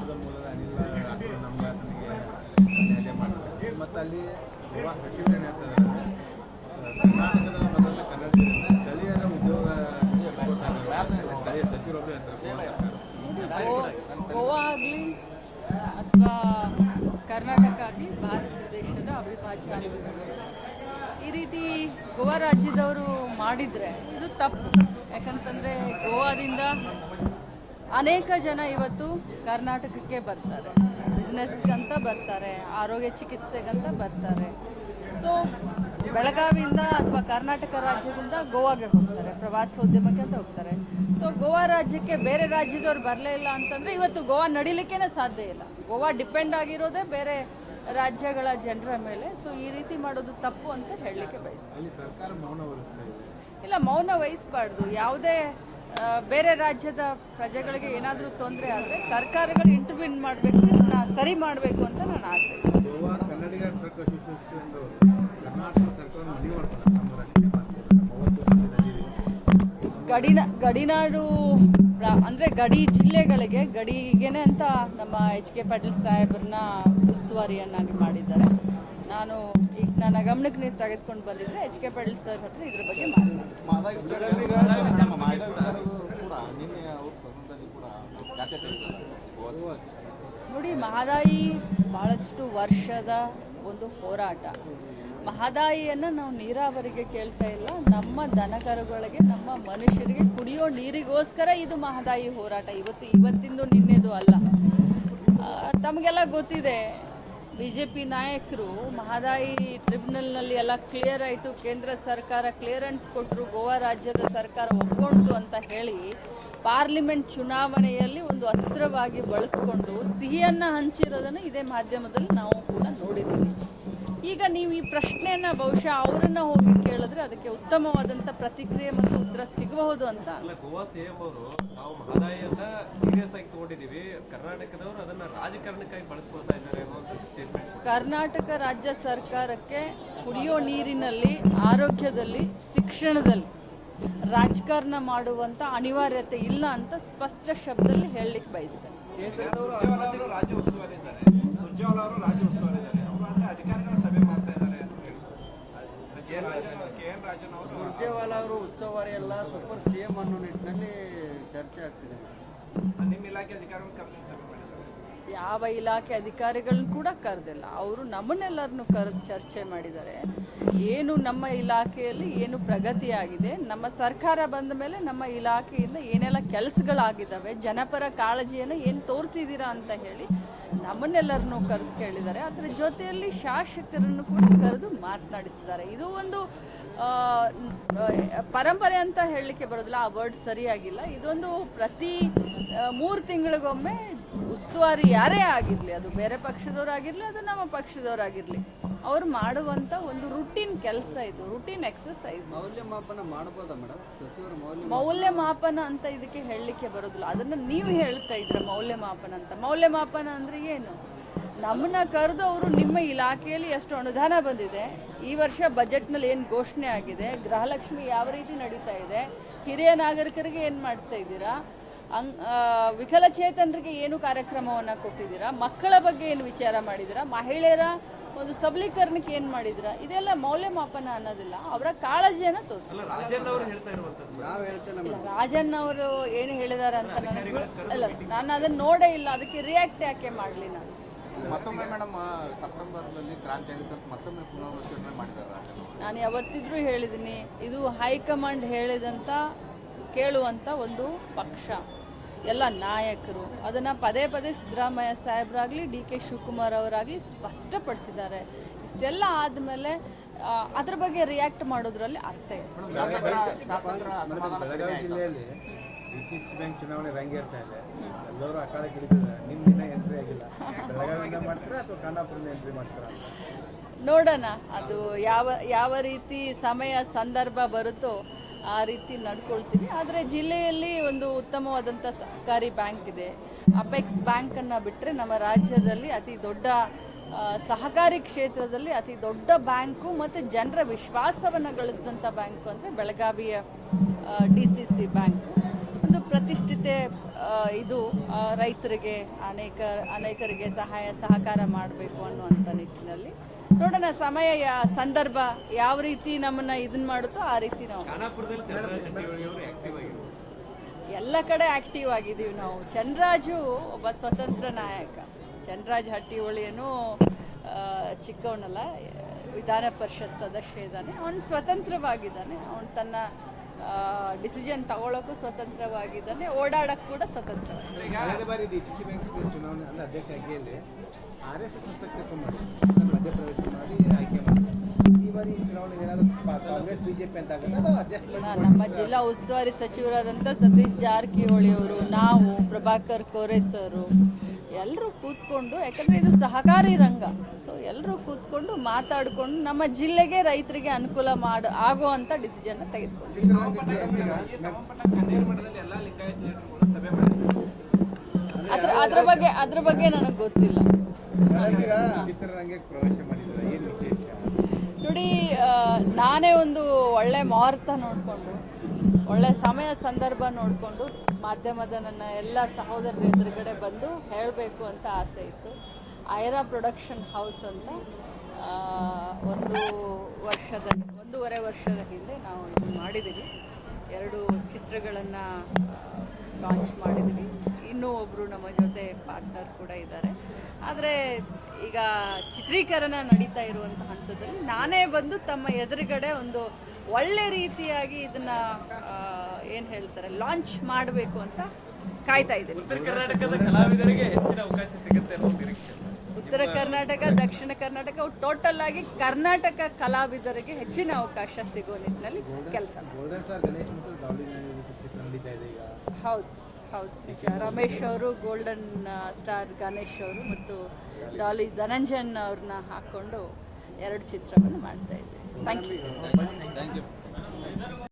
ದೂರದ ಮೂಲದ ಅನಿಲ ರಾಠೋಡ್ ನಮ್ಮ ಆತನಿಗೆ ನ್ಯಾಯ ಮಾಡ್ತಾರೆ ಮತ್ತು ಅಲ್ಲಿ ಗೋವಾ ಸಚಿವರು ಏನು ಹೇಳ್ತಾರೆ ಕರ್ನಾಟಕದ ಮೊದಲ ಕನ್ನಡಿಗರಿಂದ ಸ್ಥಳೀಯರ ಉದ್ಯೋಗ. ಸ್ಥಳೀಯ ಸಚಿವರೊಬ್ಬರು ಹೇಳ್ತಾರೆ ಗೋವಾ ಆಗಲಿ, ಅಥವಾ ಕರ್ನಾಟಕ ಆಗಲಿ, ಭಾರತ ದೇಶದ ಅವಿಭಾಜ್ಯ ಈ ರೀತಿ ಗೋವಾ ರಾಜ್ಯದವರು ಮಾಡಿದರೆ ಇದು ತಪ್ಪು. ಯಾಕಂತಂದರೆ ಗೋವಾದಿಂದ ಅನೇಕ ಜನ ಇವತ್ತು ಕರ್ನಾಟಕಕ್ಕೆ ಬರ್ತಾರೆ. ಬಿಸ್ನೆಸ್ಗಂತ ಬರ್ತಾರೆ ಆರೋಗ್ಯ ಚಿಕಿತ್ಸೆಗಂತ ಬರ್ತಾರೆ. ಸೊ ಬೆಳಗಾವಿಯಿಂದ ಅಥವಾ ಕರ್ನಾಟಕ ರಾಜ್ಯದಿಂದ ಗೋವಾಗೆ ಹೋಗ್ತಾರೆ ಪ್ರವಾಸೋದ್ಯಮಕ್ಕೆ ಅಂತ ಹೋಗ್ತಾರೆ. ಸೊ ಗೋವಾ ರಾಜ್ಯಕ್ಕೆ ಬೇರೆ ರಾಜ್ಯದವ್ರು ಬರಲೇ ಇಲ್ಲ ಅಂತಂದರೆ ಇವತ್ತು ಗೋವಾ ನಡಿಲಿಕ್ಕೇ ಸಾಧ್ಯ ಇಲ್ಲ. ಗೋವಾ ಡಿಪೆಂಡ್ ಆಗಿರೋದೇ ಬೇರೆ ರಾಜ್ಯಗಳ ಜನರ ಮೇಲೆ. ಸೊ ಈ ರೀತಿ ಮಾಡೋದು ತಪ್ಪು ಅಂತ ಹೇಳಲಿಕ್ಕೆ ಇದೆ. ಇಲ್ಲ ಮೌನ ವಹಿಸಬಾರ್ದು. ಯಾವುದೇ ಬೇರೆ ರಾಜ್ಯದ ಪ್ರಜೆಗಳಿಗೆ ಏನಾದರೂ ತೊಂದರೆ ಆದರೆ ಸರ್ಕಾರಗಳು ಇಂಟರ್ವ್ಯೂನ್ ಮಾಡಬೇಕು ಇದನ್ನ ಸರಿ ಮಾಡಬೇಕು ಅಂತ ನಾನು ಆಗ್ರಹಿಸ್ತೀನಿ. ಗಡಿನ ಗಡಿನಾಡು ಅಂದ್ರೆ ಗಡಿ ಜಿಲ್ಲೆಗಳಿಗೆ ಗಡಿಗೆನೆ ಅಂತ ನಮ್ಮ ಎಚ್ ಕೆ ಪಾಟೀಲ್ ಸಾಹೇಬ್ರನ್ನ ಉಸ್ತುವಾರಿಯನ್ನಾಗಿ ಮಾಡಿದ್ದಾರೆ. ನಾನು ಈಗ ನನ್ನ ಗಮನಕ್ಕೆ ನೀವು ತೆಗೆದುಕೊಂಡು ಬಂದಿದ್ರೆ ಎಚ್ ಕೆ ಪಾಟೀಲ್ ಸರ್ ಹತ್ರ ಇದ್ರ ಬಗ್ಗೆ ನೋಡಿ, ಮಹದಾಯಿ ಬಹಳಷ್ಟು ವರ್ಷದ ಒಂದು ಹೋರಾಟ. ಮಹದಾಯಿಯನ್ನು ನಾವು ನೀರಾವರಿಗೆ ಕೇಳ್ತಾ ಇಲ್ಲ, ನಮ್ಮ ದನಕರುಗಳಿಗೆ, ನಮ್ಮ ಮನುಷ್ಯರಿಗೆ ಕುಡಿಯೋ ನೀರಿಗೋಸ್ಕರ ಇದು ಮಹದಾಯಿ ಹೋರಾಟ. ಇವತ್ತು ಇವತ್ತಿಂದು ನಿನ್ನೆದು ಅಲ್ಲ. ತಮಗೆಲ್ಲ ಗೊತ್ತಿದೆ ಬಿ ಜೆ ಪಿ ನಾಯಕರು ಮಹದಾಯಿ ಟ್ರಿಬ್ಯುನಲ್ನಲ್ಲಿ ಎಲ್ಲ ಕ್ಲಿಯರ್ ಆಯಿತು. ಕೇಂದ್ರ ಸರ್ಕಾರ ಕ್ಲಿಯರೆನ್ಸ್ ಕೊಟ್ಟರು ಗೋವಾ ರಾಜ್ಯದ ಸರ್ಕಾರ ಒಪ್ಪಿಕೊಂಡು ಅಂತ ಹೇಳಿ ಪಾರ್ಲಿಮೆಂಟ್ ಚುನಾವಣೆಯಲ್ಲಿ ಒಂದು ಅಸ್ತ್ರವಾಗಿ ಬಳಸ್ಕೊಂಡು ಸಿಹಿಯನ್ನು ಹಂಚಿರೋದನ್ನು ಇದೇ ಮಾಧ್ಯಮದಲ್ಲಿ ನಾವು ಕೂಡ ನೋಡಿದ್ದೀವಿ ಈಗ ನೀವು ಈ ಪ್ರಶ್ನೆಯನ್ನ ಬಹುಶಃ ಅವರನ್ನು ಹೋಗಿ ಕೇಳಿದ್ರೆ ಅದಕ್ಕೆ ಉತ್ತಮವಾದಂಥ ಪ್ರತಿಕ್ರಿಯೆ ಮತ್ತು ಉತ್ತರ ಸಿಗಬಹುದು ಅಂತ ಗೋವಾ ಸಿಎಂ ಅವರು ನಾವು ಮಹದಾಯಿಯನ್ನ ಸೀರಿಯಸ್ ಆಗಿ ತಗೊಂಡಿದೀವಿ. ಕರ್ನಾಟಕದವರು ಅದನ್ನ ರಾಜಕಾರಣಕ್ಕಾಗಿ ಬಳಸ್ಕೊಳ್ತಾ ಇದ್ದಾರೆ ಕರ್ನಾಟಕ ರಾಜ್ಯ ಸರ್ಕಾರಕ್ಕೆ ಕುಡಿಯೋ ನೀರಿನಲ್ಲಿ ಆರೋಗ್ಯದಲ್ಲಿ ಶಿಕ್ಷಣದಲ್ಲಿ ರಾಜಕಾರಣ ಮಾಡುವಂತ ಅನಿವಾರ್ಯತೆ ಇಲ್ಲ ಅಂತ ಸ್ಪಷ್ಟ ಶಬ್ದದಲ್ಲಿ ಹೇಳಲಿಕ್ಕೆ ಬಯಸ್ತೇನೆ. ಅವರು ರಾಜ್ಯ ಉಸ್ತುವಾರಿ ಇದ್ದಾರೆ ಸುರ್ಜೇವಾಲ ಅವರು ರಾಜ್ಯ ಉಸ್ತುವಾರಿ ಇದ್ದಾರೆ ಅಧಿಕಾರಿಗಳ ಸಭೆ ಮಾಡ್ತಾ ಇದ್ದಾರೆ ಅಂತ ಹೇಳಿ. ಕೆ ರಾಜನ್ ಅವರು ಕೆ ಎನ್ ರಾಜನ್ ಅವರು ಸುರ್ಜೇವಾಲ ಅವರು ಉಸ್ತುವಾರಿ ಎಲ್ಲ ಸೂಪರ್ ಸಿ ಎಂ ಅನ್ನೋ ನಿಟ್ಟಿನಲ್ಲಿ ಚರ್ಚೆ ಆಗ್ತಿದೆ. ನಿಮ್ಮ ಇಲಾಖೆ ಅಧಿಕಾರಿಗಳು ಕರೆದು ಸಭೆ ಮಾಡಿದ್ದಾರೆ ಯಾವ ಇಲಾಖೆ ಅಧಿಕಾರಿಗಳನ್ನ ಕೂಡ ಕರೆದಿಲ್ಲ. ಅವರು ನಮ್ಮನ್ನೆಲ್ಲರನ್ನು ಕರೆದು ಚರ್ಚೆ ಮಾಡಿದ್ದಾರೆ. ಏನು ನಮ್ಮ ಇಲಾಖೆಯಲ್ಲಿ ಏನು ಪ್ರಗತಿಯಾಗಿದೆ, ನಮ್ಮ ಸರ್ಕಾರ ಬಂದ ಮೇಲೆ ನಮ್ಮ ಇಲಾಖೆಯಿಂದ ಏನೆಲ್ಲ ಕೆಲಸಗಳಾಗಿದ್ದಾವೆ, ಜನಪರ ಕಾಳಜಿಯನ್ನು ಏನು ತೋರಿಸಿದ್ದೀರಾ ಅಂತ ಹೇಳಿ ನಮ್ಮನ್ನೆಲ್ಲರನ್ನು ಕರೆದು ಕೇಳಿದ್ದಾರೆ. ಅದರ ಜೊತೆಯಲ್ಲಿ ಶಾಸಕರನ್ನು ಕೂಡ ಕರೆದು ಮಾತನಾಡಿಸಿದ್ದಾರೆ. ಇದು ಒಂದು ಪರಂಪರೆ ಅಂತ ಹೇಳಲಿಕ್ಕೆ ಬರೋದಿಲ್ಲ. ಆ ವರ್ಡ್ ಸರಿಯಾಗಿಲ್ಲ. ಇದೊಂದು ಪ್ರತಿ ಮೂರು ತಿಂಗಳಿಗೊಮ್ಮೆ ಉಸ್ತುವಾರಿ ಯಾರೇ ಆಗಿರಲಿ ಅದು ಬೇರೆ ಪಕ್ಷದವರಾಗಿರಲಿ ಅದು ನಮ್ಮ ಪಕ್ಷದವರಾಗಿರಲಿ ಅವ್ರು ಮಾಡುವಂಥ ಒಂದು ರುಟೀನ್ ಕೆಲಸ ಇದು ರುಟೀನ್ ಎಕ್ಸಸೈಸ್ ಮೌಲ್ಯಮಾಪನ ಮಾಡ್ಬೋದಾ ಮೇಡಮ್ ಮೌಲ್ಯಮಾಪನ ಅಂತ ಇದಕ್ಕೆ ಹೇಳಲಿಕ್ಕೆ ಬರೋದಿಲ್ಲ. ಅದನ್ನು ನೀವು ಹೇಳ್ತಾ ಇದ್ರ ಮೌಲ್ಯಮಾಪನ ಅಂತ. ಮೌಲ್ಯಮಾಪನ ಅಂದರೆ ಏನು? ನಮ್ಮನ್ನ ಕರೆದು ಅವರು ನಿಮ್ಮ ಇಲಾಖೆಯಲ್ಲಿ ಎಷ್ಟು ಅನುದಾನ ಬಂದಿದೆ. ಈ ವರ್ಷ ಬಜೆಟ್ನಲ್ಲಿ ಏನು ಘೋಷಣೆ ಆಗಿದೆ? ಗೃಹಲಕ್ಷ್ಮಿ ಯಾವ ರೀತಿ ನಡೀತಾ ಇದೆ? ಹಿರಿಯ ನಾಗರಿಕರಿಗೆ ಏನು ಮಾಡ್ತಾ ಇದ್ದೀರಾ? ಅಂಗ್ ಆ, ವಿಕಲಚೇತನರಿಗೆ ಏನು ಕಾರ್ಯಕ್ರಮವನ್ನು ಕೊಟ್ಟಿದ್ದೀರಾ? ಮಕ್ಕಳ ಬಗ್ಗೆ ಏನು ವಿಚಾರ ಮಾಡಿದ್ದೀರಾ? ಮಹಿಳೆಯರ ಒಂದು ಸಬಲೀಕರಣಕ್ಕೆ ಏನು ಮಾಡಿದ್ದೀರಾ? ಇದೆಲ್ಲ ಮೌಲ್ಯಮಾಪನ ಅನ್ನೋದಿಲ್ಲ. ಅವರ ಕಾಳಜಿಯನ್ನು ತೋರಿಸಿ. ರಾಜನ್ ಅವರು ಏನು ಹೇಳಿದ್ದಾರೆ ಅಂತ ನನಗೆ ಅಲ್ಲ ಇಲ್ಲ ನಾನು ಅದನ್ನ ನೋಡೇ ಇಲ್ಲ. ಅದಕ್ಕೆ ರಿಯಾಕ್ಟ್ ಯಾಕೆ ಮಾಡಲಿ ನಾನು? ಮತ್ತೊಮ್ಮೆ ಮೇಡಮ್ ಸೆಪ್ಟೆಂಬರ್ನಲ್ಲಿ ಕ್ರಾಂತಿ ಆಗುತ್ತೆ ಅಂತ ಮತ್ತೊಮ್ಮೆ ಪುನರ್ವಸನೆ ಮಾಡಿದ್ದಾರೆ ನಾನು ಯಾವತ್ತಿದ್ರೂ ಹೇಳಿದ್ದೀನಿ ಇದು ಹೈಕಮಾಂಡ್ ಹೇಳಿದಂಥ ಕೇಳುವಂಥ ಒಂದು ಪಕ್ಷ. ಎಲ್ಲ ನಾಯಕರು. ಅದನ್ನು ಪದೇ ಪದೇ ಸಿದ್ದರಾಮಯ್ಯ ಸಾಹೇಬರಾಗಲಿ ಡಿ ಕೆ ಶಿವಕುಮಾರ್ ಅವರಾಗಲಿ ಸ್ಪಷ್ಟಪಡಿಸಿದ್ದಾರೆ. ಇಷ್ಟೆಲ್ಲ ಆದಮೇಲೆ ಅದ್ರ ಬಗ್ಗೆ ರಿಯಾಕ್ಟ್ ಮಾಡೋದ್ರಲ್ಲಿ ಅರ್ಥ ಇದೆ ಬೆಳಗಾವಿ ಜಿಲ್ಲೆಯಲ್ಲಿ ಡಿ ಸಿ ಸಿ ಬ್ಯಾಂಕ್ ಚುನಾವಣೆ ರಂಗೇರ್ತಾ ಇದೆ. ಎಲ್ಲರೂ ಆ ಕಾಲಕ್ಕೆ ಹಿಡಿದಿದ್ದಾರೆ ನಿಮ್ಮ ದಿನ ಎಂಟ್ರಿ ಆಗಿಲ್ಲ. ಬೆಳಗಾವಿಯಿಂದ ಮಾಡ್ತೀರಾ ಅಥವಾ ಖಾನಾಪುರದಿಂದ ಎಂಟ್ರಿ ಮಾಡ್ತೀರಾ? ನೋಡೋಣ. ಅದು ಯಾವ ಯಾವ ರೀತಿ ಸಮಯ ಸಂದರ್ಭ ಬರುತ್ತೋ ಆ ರೀತಿ ನಡ್ಕೊಳ್ತೀವಿ. ಆದರೆ ಜಿಲ್ಲೆಯಲ್ಲಿ ಒಂದು ಉತ್ತಮವಾದಂಥ ಸಹಕಾರಿ ಬ್ಯಾಂಕ್ ಇದೆ. ಅಪೆಕ್ಸ್ ಬ್ಯಾಂಕನ್ನು ಬಿಟ್ಟರೆ ನಮ್ಮ ರಾಜ್ಯದಲ್ಲಿ ಅತಿ ದೊಡ್ಡ ಸಹಕಾರಿ ಕ್ಷೇತ್ರದಲ್ಲಿ ಅತಿ ದೊಡ್ಡ ಬ್ಯಾಂಕು ಮತ್ತು ಜನರ ವಿಶ್ವಾಸವನ್ನು ಗಳಿಸಿದಂಥ ಬ್ಯಾಂಕು ಅಂದರೆ ಬೆಳಗಾವಿಯ ಡಿ ಸಿ ಸಿ ಬ್ಯಾಂಕು. ಒಂದು ಪ್ರತಿಷ್ಠಿತೆ ಇದು ರೈತರಿಗೆ ಅನೇಕ, ಅನೇಕರಿಗೆ ಸಹಾಯ, ಸಹಕಾರ ಮಾಡಬೇಕು ಅನ್ನುವಂಥ ನಿಟ್ಟಿನಲ್ಲಿ ನೋಡೋಣ ಸಮಯ ಸಂದರ್ಭ ಯಾವ ರೀತಿ ನಮ್ಮನ್ನ ಇದನ್ನ ಮಾಡುತ್ತೋ ಆ ರೀತಿ ನಾವು. ಚಂದ್ರರಾಜ್ ಎಲ್ಲ ಕಡೆ ಆಕ್ಟಿವ್ ಆಗಿದ್ದೀವಿ ನಾವು. ಚಂದ್ರಾಜು ಒಬ್ಬ ಸ್ವತಂತ್ರ ನಾಯಕ. ಚಂದ್ರಾಜ್ ಹಟ್ಟಿಹೊಳಿಯನು ಚಿಕ್ಕವನಲ್ಲ ವಿಧಾನ ಪರಿಷತ್ ಸದಸ್ಯ ಇದ್ದಾನೆ. ಅವನು ಸ್ವತಂತ್ರವಾಗಿದ್ದಾನೆ. ಅವನು ತನ್ನ ಡಿಸಿಷನ್ ತಗೊಳ್ಳೋಕ್ಕೂ ಸ್ವತಂತ್ರವಾಗಿದ್ದಾನೆ ಓಡಾಡಕ್ಕೆ ಕೂಡ ಸ್ವತಂತ್ರವಾಗಿದೆ ಕಳೆದ ಬಾರಿ ಡಿ ಸಿ ಸಿ ಬ್ಯಾಂಕ್ ಚುನಾವಣೆ ಅಂದ್ರೆ ಅಧ್ಯಕ್ಷ ಆಯ್ಕೆಯಲ್ಲಿ ಆರ್ ಎಸ್ ಎಸ್ ಹಸ್ತಕ್ಷೇಪ ಮಾಡಿ ಮಧ್ಯಪ್ರವೇಶ ಮಾಡಿ ಆಯ್ಕೆ ಮಾಡಿ ಈ ಬಾರಿ ಚುನಾವಣೆ ಏನಾದರೂ ಕಾಂಗ್ರೆಸ್ ಬಿಜೆಪಿ ಅಂತ ಆಗುತ್ತೆ ಅಥವಾ ನಮ್ಮ ಜಿಲ್ಲಾ ಉಸ್ತುವಾರಿ ಸಚಿವರಾದಂಥ ಸತೀಶ್ ಜಾರಕಿಹೊಳಿ ಅವರು ನಾವು ಪ್ರಭಾಕರ್ ಕೋರೆ ಸರು ಎಲ್ಲರೂ ಕೂತ್ಕೊಂಡು, ಯಾಕಂದರೆ ಇದು ಸಹಕಾರಿ ರಂಗ. ಸೊ ಎಲ್ಲರೂ ಕೂತ್ಕೊಂಡು ಮಾತಾಡಿಕೊಂಡು ನಮ್ಮ ಜಿಲ್ಲೆಗೆ ರೈತರಿಗೆ ಅನುಕೂಲ ಮಾಡ ಆಗುವಂಥ ಡಿಸಿಷನ್ನ ತೆಗೆದುಕೊಂಡು ಅದ್ರ ಅದ್ರ ಬಗ್ಗೆ ಅದ್ರ ಬಗ್ಗೆ ನನಗೆ ಗೊತ್ತಿಲ್ಲ. ನೋಡಿ ನಾನೇ ಒಂದು ಒಳ್ಳೆ ಮುಹೂರ್ತ ನೋಡಿಕೊಂಡು ಒಳ್ಳೆ ಸಮಯ ಸಂದರ್ಭ ನೋಡಿಕೊಂಡು ಮಾಧ್ಯಮದ ನನ್ನ ಎಲ್ಲ ಸಹೋದರರ ಎದುರುಗಡೆ ಬಂದು ಹೇಳಬೇಕು ಅಂತ ಆಸೆ ಇತ್ತು. ಐರಾ ಪ್ರೊಡಕ್ಷನ್ ಹೌಸ್ ಅಂತ ಒಂದು ವರ್ಷದ, ಒಂದೂವರೆ ವರ್ಷದ ಹಿಂದೆ ನಾವು ಇದು ಮಾಡಿದ್ದೀವಿ. ಎರಡು ಚಿತ್ರಗಳನ್ನು ಲಾಂಚ್ ಮಾಡಿದ್ವಿ. ಇನ್ನೂ ಒಬ್ಬರು ನಮ್ಮ ಜೊತೆ ಪಾರ್ಟ್ನರ್ ಕೂಡ ಇದ್ದಾರೆ. ಆದರೆ ಈಗ ಚಿತ್ರೀಕರಣ ನಡೀತಾ ಇರುವಂಥ ಹಂತದಲ್ಲಿ ನಾನೇ ಬಂದು ತಮ್ಮ ಎದುರುಗಡೆ ಒಂದು ಒಳ್ಳೆ ರೀತಿಯಾಗಿ ಇದನ್ನು ಏನು ಹೇಳ್ತಾರೆ ಲಾಂಚ್ ಮಾಡಬೇಕು ಅಂತ ಕಾಯ್ತಾ ಇದ್ದೀನಿ. ಉತ್ತರ ಕರ್ನಾಟಕದ ಕಲಾವಿದರಿಗೆ ಹೆಚ್ಚಿನ ಅವಕಾಶ ಸಿಗುತ್ತೆ ಅನ್ನೋ ನಿರೀಕ್ಷೆ. ಉತ್ತರ ಕರ್ನಾಟಕ ದಕ್ಷಿಣ ಕರ್ನಾಟಕ ಟೋಟಲ್ ಆಗಿ ಕರ್ನಾಟಕ ಕಲಾವಿದರಿಗೆ ಹೆಚ್ಚಿನ ಅವಕಾಶ ಸಿಗೋ ನಿಟ್ಟಿನಲ್ಲಿ ಕೆಲಸ ಗೋಲ್ಡನ್ ಸ್ಟಾರ್ ಗಣೇಶ್ ಮತ್ತು ಗಾವಳಿ ಚಿತ್ರ ನಡೀತಾ ಇದೆ ಈಗ ಹೌದು ಹೌದು. ನಿಜ. ರಮೇಶ್ ಅವರು ಗೋಲ್ಡನ್ ಸ್ಟಾರ್ ಗಣೇಶ್ ಅವರು ಮತ್ತು ಡಾಲಿ ಧನಂಜನ್ ಅವ್ರನ್ನ ಹಾಕ್ಕೊಂಡು ಎರಡು ಚಿತ್ರವನ್ನು ಮಾಡ್ತಾ ಇದ್ದೀವಿ ಥ್ಯಾಂಕ್ ಯು ಥ್ಯಾಂಕ್ ಯು